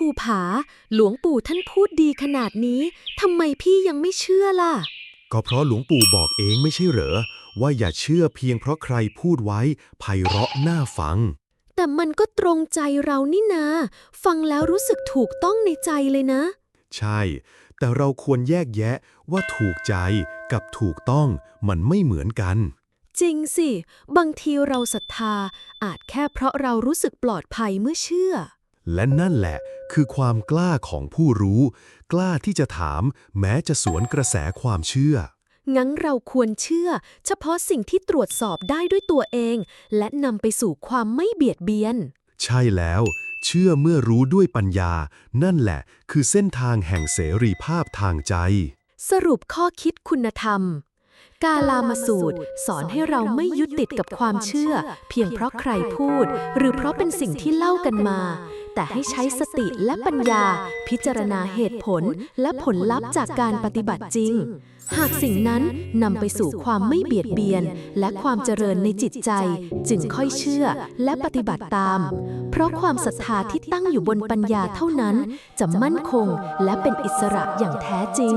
ภูผา หลวงปู่ท่านพูดดีขนาดนี้ทำไมพี่ยังไม่เชื่อล่ะ ก็เพราะหลวงปู่บอกเองไม่ใช่เหรอ ว่าอย่าเชื่อเพียงเพราะใครพูดไว้ไพเราะน่าฟัง แต่มันก็ตรงใจเรานี่นา ฟังแล้วรู้สึกถูกต้องในใจเลยนะ ใช่ แต่เราควรแยกแยะว่าถูกใจกับถูกต้องมันไม่เหมือนกัน จริงสิ บางทีเราศรัทธาอาจแค่เพราะเรารู้สึกปลอดภัยเมื่อเชื่อ และนั่นแหละคือความกล้าของผู้รู้ กล้าที่จะถามแม้จะสวนกระแสความเชื่อ งั้นเราควรเชื่อ เฉพาะสิ่งที่ตรวจสอบได้ด้วยตัวเอง และนำไปสู่ความไม่เบียดเบียน ใช่แล้ว เชื่อเมื่อรู้ด้วยปัญญา นั่นแหละ คือเส้นทางแห่งเสรีภาพทางใจ สรุปข้อคิดคุณธรรม กาลามาสูตร สอนให้เราไม่ยึดติดกับความเชื่อ เพียงเพราะใครพูด หรือเพราะเป็นสิ่งที่เล่ากันมา แต่ให้ใช้สติและปัญญา พิจารณาเหตุผลและผลลัพธ์จากการปฏิบัติจริง หากสิ่งนั้นนำไปสู่ความไม่เบียดเบียน และความเจริญในจิตใจ จึงค่อยเชื่อและปฏิบัติตาม เพราะความศรัทธาที่ตั้งอยู่บนปัญญาเท่านั้น จะมั่นคงและเป็นอิสระอย่างแท้จริง